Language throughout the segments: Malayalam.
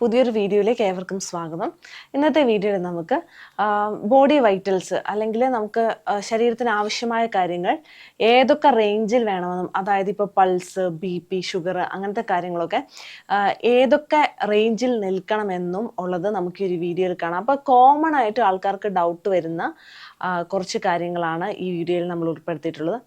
പുതിയൊരു വീഡിയോയിലേക്ക് ഏവർക്കും സ്വാഗതം. ഇന്നത്തെ വീഡിയോയിൽ നമുക്ക് ബോഡി വൈറ്റൽസ് അല്ലെങ്കിൽ നമുക്ക് ശരീരത്തിന് ആവശ്യമായ കാര്യങ്ങൾ ഏതൊക്കെ റേഞ്ചിൽ വേണമെന്നും അതായത് ഇപ്പോൾ പൾസ് ബി പി ഷുഗർ അങ്ങനത്തെ കാര്യങ്ങളൊക്കെ ഏതൊക്കെ റേഞ്ചിൽ നിൽക്കണമെന്നും ഉള്ളത് നമുക്ക് ഈ ഒരു വീഡിയോയിൽ കാണാം. അപ്പോൾ കോമൺ ആയിട്ട് ആൾക്കാർക്ക് ഡൗട്ട് വരുന്ന കുറച്ച് കാര്യങ്ങളാണ് ഈ വീഡിയോയിൽ നമ്മൾ ഉൾപ്പെടുത്തിയിട്ടുള്ളത്.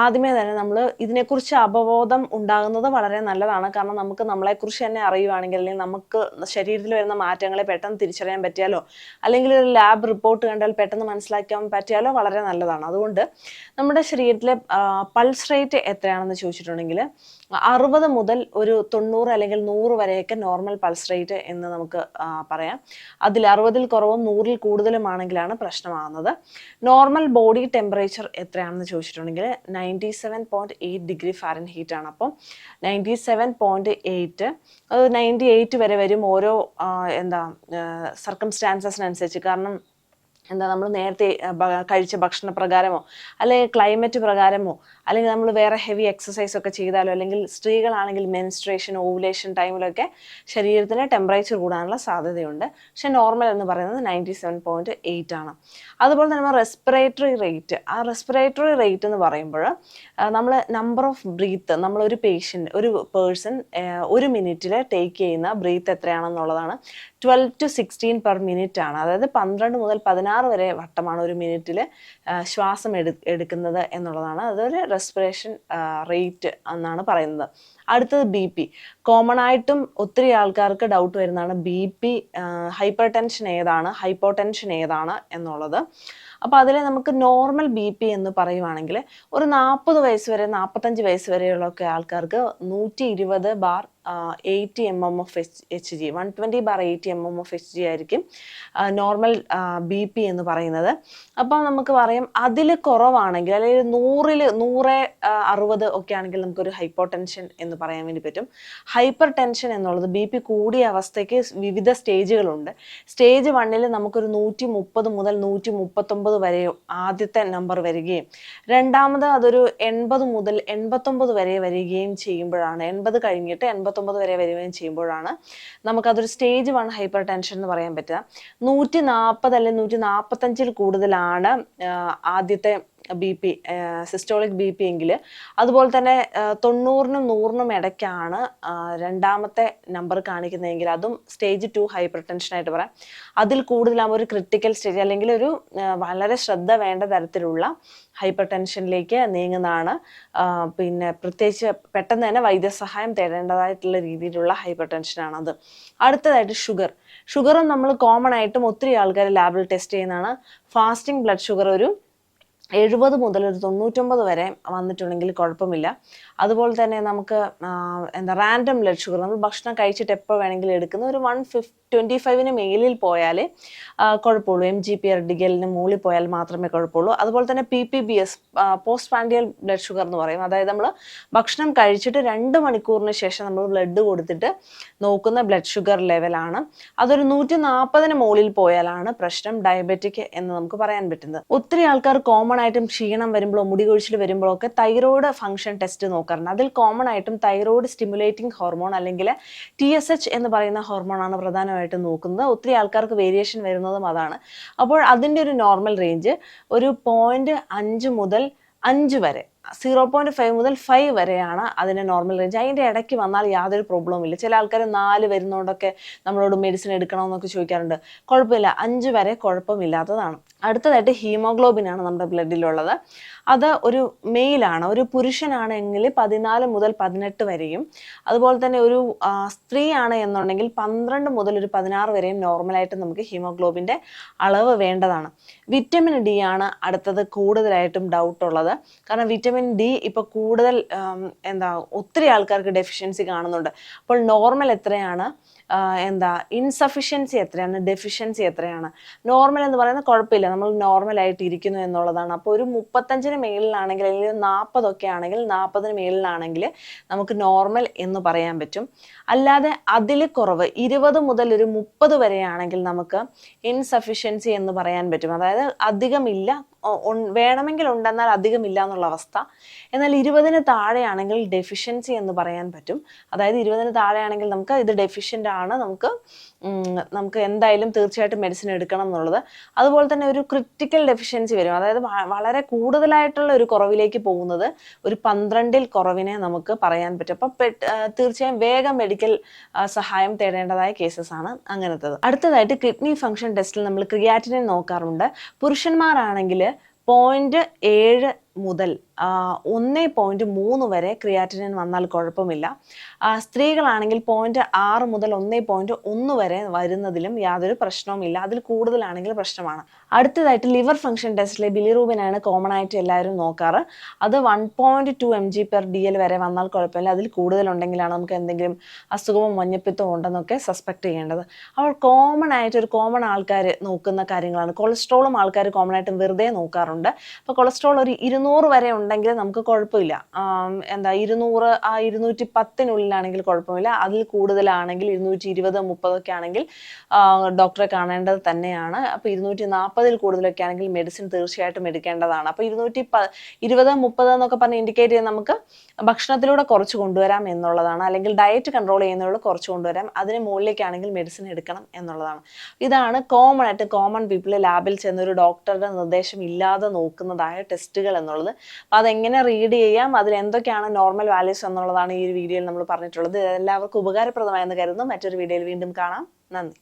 ആദ്യമേ തന്നെ നമ്മൾ ഇതിനെക്കുറിച്ച് അവബോധം ഉണ്ടാകുന്നത് വളരെ നല്ലതാണ്. കാരണം നമുക്ക് നമ്മളെക്കുറിച്ച് തന്നെ അറിയുവാണെങ്കിൽ അല്ലെങ്കിൽ നമുക്ക് ശരീരത്തിൽ വരുന്ന മാറ്റങ്ങളെ പെട്ടെന്ന് തിരിച്ചറിയാൻ പറ്റിയാലോ? അല്ലെങ്കിൽ ഒരു ലാബ് റിപ്പോർട്ട് കണ്ടാൽ പെട്ടെന്ന് മനസ്സിലാക്കാൻ പറ്റിയാലോ? വളരെ നല്ലതാണ്. അതുകൊണ്ട് നമ്മുടെ ശരീരത്തിലെ പൾസ് റേറ്റ് എത്രയാണെന്ന് ചോദിച്ചിട്ടുണ്ടെങ്കിൽ അറുപത് മുതൽ ഒരു തൊണ്ണൂറ് അല്ലെങ്കിൽ നൂറ് വരെയൊക്കെ നോർമൽ പൾസ് റേറ്റ് എന്ന് നമുക്ക് പറയാം. അതിൽ അറുപതിൽ കുറവും നൂറിൽ കൂടുതലുമാണെങ്കിലാണ് പ്രശ്നമാകുന്നത്. നോർമൽ ബോഡി ടെമ്പറേച്ചർ എത്രയാണെന്ന് ചോദിച്ചിട്ടുണ്ടെങ്കിൽ ninety seven point eight degree fahrenheit ആണ്. അപ്പം നയന്റി സെവൻ പോയിന്റ് എയ്റ്റ് അത് നയന്റി എയ്റ്റ് വരെ വരും ഓരോ എന്താ സർക്കംസ്റ്റാൻസസിനനുസരിച്ച് കാരണം എന്താ നമ്മൾ നേരത്തെ കഴിച്ച ഭക്ഷണ പ്രകാരമോ അല്ലെങ്കിൽ ക്ലൈമറ്റ് പ്രകാരമോ അല്ലെങ്കിൽ നമ്മൾ വേറെ ഹെവി എക്സസൈസ് ഒക്കെ ചെയ്താലോ അല്ലെങ്കിൽ സ്ത്രീകളാണെങ്കിൽ മെൻസ്ട്രേഷൻ ഓവുലേഷൻ ടൈമിലൊക്കെ ശരീരത്തിന് ടെമ്പറേച്ചർ കൂടാനുള്ള സാധ്യതയുണ്ട്. പക്ഷെ നോർമൽ എന്ന് പറയുന്നത് നയന്റി സെവൻ പോയിന്റ് എയ്റ്റ് ആണ്. അതുപോലെ തന്നെ റെസ്പിറേറ്ററി റേറ്റ് ആ റെസ്പിറേറ്ററി റേറ്റ് എന്ന് പറയുമ്പോൾ നമ്മൾ നമ്പർ ഓഫ് ബ്രീത്ത് നമ്മളൊരു പേഷ്യന്റ് ഒരു പേഴ്സൺ ഒരു മിനിറ്റിൽ ടേക്ക് ചെയ്യുന്ന breath എത്രയാണെന്നുള്ളതാണ്. Twelve to sixteen per minute ആണ്. അതായത് പന്ത്രണ്ട് മുതൽ പതിനാറ് വരെ വട്ടമാണ് ഒരു മിനിറ്റിൽ ശ്വാസം എടു എടുക്കുന്നത് എന്നുള്ളതാണ്. അതൊരു റെസ്പിറേഷൻ റേറ്റ് എന്നാണ് പറയുന്നത്. അടുത്തത് ബി പി കോമൺ ആയിട്ടും ഒത്തിരി ആൾക്കാർക്ക് ഡൗട്ട് വരുന്നതാണ് ബി പി ഹൈപ്പർ ടെൻഷൻ ഏതാണ് ഹൈപ്പോ ടെൻഷൻ ഏതാണ് എന്നുള്ളത്. അപ്പോൾ അതിൽ നമുക്ക് നോർമൽ ബി പി എന്ന് പറയുവാണെങ്കിൽ ഒരു നാൽപ്പത് വയസ്സ് വരെ നാൽപ്പത്തഞ്ച് വയസ്സ് വരെയുള്ള ഒക്കെ ആൾക്കാർക്ക് നൂറ്റി ഇരുപത് bar eighty M M of H H G one twenty bar eighty M M of H G ആയിരിക്കും നോർമൽ ബി പി എന്ന് പറയുന്നത്. അപ്പോൾ നമുക്ക് പറയാം അതിൽ കുറവാണെങ്കിൽ അല്ലെങ്കിൽ നൂറിൽ നൂറ് അറുപത് ഒക്കെ ആണെങ്കിൽ നമുക്കൊരു ഹൈപ്പോ ടെൻഷൻ എന്ന് പറയാൻ വേണ്ടി പറ്റും. ഹൈപ്പർ ടെൻഷൻ എന്നുള്ളത് ബി പി കൂടിയ അവസ്ഥയ്ക്ക് വിവിധ സ്റ്റേജുകളുണ്ട് സ്റ്റേജ് വണ്ണിൽ നമുക്കൊരു നൂറ്റി മുപ്പത് മുതൽ നൂറ്റി മുപ്പത്തൊമ്പത് വരെ ആദ്യത്തെ നമ്പർ വരികയും രണ്ടാമത് അതൊരു എൺപത് മുതൽ എൺപത്തൊമ്പത് വരെ വരികയും ചെയ്യുമ്പോഴാണ്. എൺപത് കഴിഞ്ഞിട്ട് എൺപത്തൊമ്പത് വരെ വരികയും ചെയ്യുമ്പോഴാണ് നമുക്കതൊരു സ്റ്റേജ് വൺ ഹൈപ്പർ ടെൻഷൻ എന്ന് പറയാൻ പറ്റുക. നൂറ്റി നാൽപ്പത് അല്ലെങ്കിൽ നൂറ്റി നാൽപ്പത്തഞ്ചിൽ കൂടുതലാണ് ആദ്യത്തെ B P systolic B P എങ്കിൽ അതുപോലെ തന്നെ തൊണ്ണൂറിനും നൂറിനും ഇടയ്ക്കാണ് രണ്ടാമത്തെ നമ്പർ കാണിക്കുന്നതെങ്കിൽ അതും സ്റ്റേജ് ടു ഹൈപ്പർ ടെൻഷനായിട്ട് പറയാം. അതിൽ കൂടുതലാകുമ്പോൾ ഒരു ക്രിട്ടിക്കൽ സ്റ്റേജ് അല്ലെങ്കിൽ ഒരു വളരെ ശ്രദ്ധ വേണ്ട തരത്തിലുള്ള ഹൈപ്പർ ടെൻഷനിലേക്ക് നീങ്ങുന്നതാണ് പിന്നെ പ്രത്യേകിച്ച് പെട്ടെന്ന് തന്നെ വൈദ്യസഹായം തേടേണ്ടതായിട്ടുള്ള രീതിയിലുള്ള ഹൈപ്പർ ടെൻഷനാണ് അത്. അടുത്തതായിട്ട് ഷുഗർ ഷുഗറും നമ്മൾ കോമൺ ആയിട്ടും ഒത്തിരി ആൾക്കാർ ലാബിൽ ടെസ്റ്റ് ചെയ്യുന്നതാണ്. ഫാസ്റ്റിംഗ് ബ്ലഡ് ഷുഗർ ഒരു എഴുപത് മുതൽ ഒരു തൊണ്ണൂറ്റൊമ്പത് വരെ വന്നിട്ടുണ്ടെങ്കിൽ കുഴപ്പമില്ല. അതുപോലെ തന്നെ നമുക്ക് എന്താ റാൻഡം ബ്ലഡ് ഷുഗർ നമ്മൾ ഭക്ഷണം കഴിച്ചിട്ട് എപ്പോൾ വേണമെങ്കിലും എടുക്കുന്ന ഒരു വൺ ഫിഫ് ട്വന്റി ഫൈവിന് മേലിൽ പോയാൽ കുഴപ്പമുള്ളൂ. എം ജി പി ആർ ഡിഗലിന് മുകളിൽ പോയാൽ മാത്രമേ കുഴപ്പമുള്ളൂ. അതുപോലെ തന്നെ P P B S post prandial blood sugar എന്ന് പറയും. അതായത് നമ്മൾ ഭക്ഷണം കഴിച്ചിട്ട് രണ്ട് മണിക്കൂറിന് ശേഷം നമ്മൾ ബ്ലഡ് കൊടുത്തിട്ട് നോക്കുന്ന ബ്ലഡ് ഷുഗർ ലെവലാണ് അതൊരു നൂറ്റി നാൽപ്പതിന് മുകളിൽ പോയാലാണ് പ്രശ്നം ഡയബറ്റിക് എന്ന് നമുക്ക് പറയാൻ പറ്റുന്നത്. ഒത്തിരി ആൾക്കാർ കോമൺ ആയിട്ടും ക്ഷീണം വരുമ്പോഴോ മുടി കൊഴിച്ചിൽ വരുമ്പോഴോ ഒക്കെ തൈറോയ്ഡ് ഫംഗ്ഷൻ ടെസ്റ്റ് നോക്കാറുണ്ട്. അതിൽ കോമൺ ആയിട്ടും തൈറോയ്ഡ് സ്റ്റിമുലേറ്റിംഗ് ഹോർമോൺ അല്ലെങ്കിൽ ടി എസ് എച്ച് എന്ന് പറയുന്ന ഹോർമോണാണ് പ്രധാനമായിട്ടും നോക്കുന്നത്. ഒത്തിരി ആൾക്കാർക്ക് വേരിയേഷൻ വരുന്നതും അതാണ്. അപ്പോൾ അതിന്റെ ഒരു നോർമൽ റേഞ്ച് ഒരു പോയിന്റ് അഞ്ച് മുതൽ അഞ്ച് വരെ സീറോ പോയിന്റ് ഫൈവ് മുതൽ ഫൈവ് വരെയാണ് അതിന്റെ നോർമൽ റേഞ്ച് അതിന്റെ ഇടയ്ക്ക് വന്നാൽ യാതൊരു പ്രോബ്ലവും ഇല്ല. ചില ആൾക്കാർ നാല് വരുന്നതുകൊണ്ടൊക്കെ നമ്മളോട് മെഡിസിൻ എടുക്കണമെന്നൊക്കെ ചോദിക്കാറുണ്ട്. കുഴപ്പമില്ല. അഞ്ച് വരെ കുഴപ്പമില്ലാത്തതാണ്. അടുത്തതായിട്ട് ഹീമോഗ്ലോബിൻ ആണ് നമ്മുടെ ബ്ലഡിലുള്ളത് അത് ഒരു മെയിലാണ് ഒരു പുരുഷനാണെങ്കിൽ പതിനാല് മുതൽ പതിനെട്ട് വരെയും അതുപോലെ തന്നെ ഒരു സ്ത്രീയാണ് എന്നുണ്ടെങ്കിൽ പന്ത്രണ്ട് മുതൽ ഒരു പതിനാറ് വരെയും നോർമലായിട്ട് നമുക്ക് ഹീമോഗ്ലോബിന്റെ അളവ് വേണ്ടതാണ്. വിറ്റമിൻ ഡി ആണ് അടുത്തത് കൂടുതലായിട്ടും ഡൗട്ട് ഉള്ളത്. കാരണം വിറ്റമിൻ ഡി ഇപ്പോൾ കൂടുതൽ എന്താ ഒത്തിരി ആൾക്കാർക്ക് ഡെഫിഷ്യൻസി കാണുന്നുണ്ട്. അപ്പോൾ നോർമൽ എത്രയാണ്? എന്താ ഇൻസഫിഷ്യൻസി എത്രയാണ്? ഡെഫിഷ്യൻസി എത്രയാണ്? നോർമൽ എന്ന് പറയുന്നത് കുഴപ്പമില്ല. നമ്മൾ നോർമൽ ആയിട്ട് ഇരിക്കുന്നു എന്നുള്ളതാണ്. അപ്പോൾ ഒരു മുപ്പത്തഞ്ചിന് മേളിലാണെങ്കിൽ അല്ലെങ്കിൽ നാൽപ്പതൊക്കെ ആണെങ്കിൽ നാൽപ്പതിന് മേളിലാണെങ്കിൽ നമുക്ക് നോർമൽ എന്ന് പറയാൻ പറ്റും. അല്ലാതെ അതിൽ കുറവ് ഇരുപത് മുതൽ ഒരു മുപ്പത് വരെയാണെങ്കിൽ നമുക്ക് ഇൻസഫിഷ്യൻസി എന്ന് പറയാൻ പറ്റും. അതായത് അധികമില്ല വേണമെങ്കിൽ ഉണ്ടെന്നാൽ അധികം ഇല്ല എന്നുള്ള അവസ്ഥ. എന്നാൽ ഇരുപതിന് താഴെയാണെങ്കിൽ ഡെഫിഷ്യൻസി എന്ന് പറയാൻ പറ്റും. അതായത് ഇരുപതിന് താഴെയാണെങ്കിൽ നമുക്ക് ഇത് ഡെഫിഷ്യന്റ് ആണ്. നമുക്ക് നമുക്ക് എന്തായാലും തീർച്ചയായിട്ടും മെഡിസിൻ എടുക്കണം എന്നുള്ളത്. അതുപോലെ തന്നെ ഒരു ക്രിറ്റിക്കൽ ഡെഫിഷ്യൻസി വരും. അതായത് വളരെ കൂടുതലായിട്ടുള്ള ഒരു കുറവിലേക്ക് പോകുന്നത് ഒരു പന്ത്രണ്ടിൽ കുറവിനെ നമുക്ക് പറയാൻ പറ്റും. അപ്പം തീർച്ചയായും വേഗം മെഡിക്കൽ സഹായം തേടേണ്ടതായ കേസസ് ആണ് അങ്ങനത്തത്. അടുത്തതായിട്ട് കിഡ്നി ഫംഗ്ഷൻ ടെസ്റ്റിൽ നമ്മൾ ക്രിയാറ്റിനെ നോക്കാറുണ്ട്. പുരുഷന്മാരാണെങ്കിൽ പോയിന്റ് ഏഴ് മുതൽ ഒന്ന് പോയിന്റ് മൂന്ന് വരെ ക്രിയാറ്റിനിൻ വന്നാൽ കുഴപ്പമില്ല. സ്ത്രീകളാണെങ്കിൽ പോയിന്റ് ആറ് മുതൽ ഒന്ന് പോയിന്റ് ഒന്ന് വരെ വരുന്നതിലും യാതൊരു പ്രശ്നവുമില്ല. അതിൽ കൂടുതലാണെങ്കിൽ പ്രശ്നമാണ്. അടുത്തതായിട്ട് ലിവർ ഫംഗ്ഷൻ ടെസ്റ്റിലെ ബിലിറൂബിനാണ് കോമൺ ആയിട്ട് എല്ലാവരും നോക്കാറ്. അത് one point two M G per D L വരെ വന്നാൽ കുഴപ്പമില്ല. അതിൽ കൂടുതലുണ്ടെങ്കിലാണ് നമുക്ക് എന്തെങ്കിലും അസുഖവും മഞ്ഞപ്പിത്തവും ഉണ്ടെന്നൊക്കെ സസ്പെക്ട് ചെയ്യേണ്ടത്. അപ്പോൾ കോമൺ ആയിട്ട് ഒരു കോമൺ ആൾക്കാർ നോക്കുന്ന കാര്യങ്ങളാണ്. കൊളസ്ട്രോളും ആൾക്കാർ കോമൺ ആയിട്ട് വെറുതെ നോക്കാറുണ്ട്. അപ്പോൾ കൊളസ്ട്രോൾ ഒരു ഇരുന്നൂറ് വരെ ഉണ്ടെങ്കിൽ നമുക്ക് കുഴപ്പമില്ല. എന്താ ഇരുന്നൂറ് ആ ഇരുന്നൂറ്റി പത്തിനുള്ളിലാണെങ്കിൽ കുഴപ്പമില്ല. അതിൽ കൂടുതലാണെങ്കിൽ ഇരുന്നൂറ്റി ഇരുപത് മുപ്പതൊക്കെ ആണെങ്കിൽ ഡോക്ടറെ കാണേണ്ടത് തന്നെയാണ്. അപ്പോൾ ഇരുന്നൂറ്റി നാൽപ്പതിൽ കൂടുതലൊക്കെ ആണെങ്കിൽ മെഡിസിൻ തീർച്ചയായിട്ടും എടുക്കേണ്ടതാണ്. അപ്പോൾ ഇരുന്നൂറ്റി പ ഇരുപത് മുപ്പത് എന്നൊക്കെ പറഞ്ഞ് ഇൻഡിക്കേറ്റ് ചെയ്ത് നമുക്ക് ഭക്ഷണത്തിലൂടെ കുറച്ച് കൊണ്ടുവരാം എന്നുള്ളതാണ്. അല്ലെങ്കിൽ ഡയറ്റ് കൺട്രോൾ ചെയ്യുന്നതിലൂടെ കുറച്ച് കൊണ്ടുവരാം. അതിന് മുകളിലേക്കാണെങ്കിൽ മെഡിസിൻ എടുക്കണം എന്നുള്ളതാണ്. ഇതാണ് കോമൺ ആയിട്ട് കോമൺ പീപ്പിൾ ലാബിൽ ചെന്ന് ഒരു ഡോക്ടറുടെ നിർദ്ദേശം ഇല്ലാതെ നോക്കുന്നതായ ടെസ്റ്റുകൾ എന്നുള്ളത്. അപ്പോൾ അതെങ്ങനെ റീഡ് ചെയ്യാം? അതിൽ എന്തൊക്കെയാണ് നോർമൽ വാല്യൂസ് എന്നുള്ളതാണ് ഈ ഒരു വീഡിയോയിൽ നമ്മൾ പറഞ്ഞിട്ടുള്ളത്. എല്ലാവർക്കും ഉപകാരപ്രദമായെന്ന് കരുതുന്നു. മറ്റൊരു വീഡിയോയിൽ വീണ്ടും കാണാം. നന്ദി.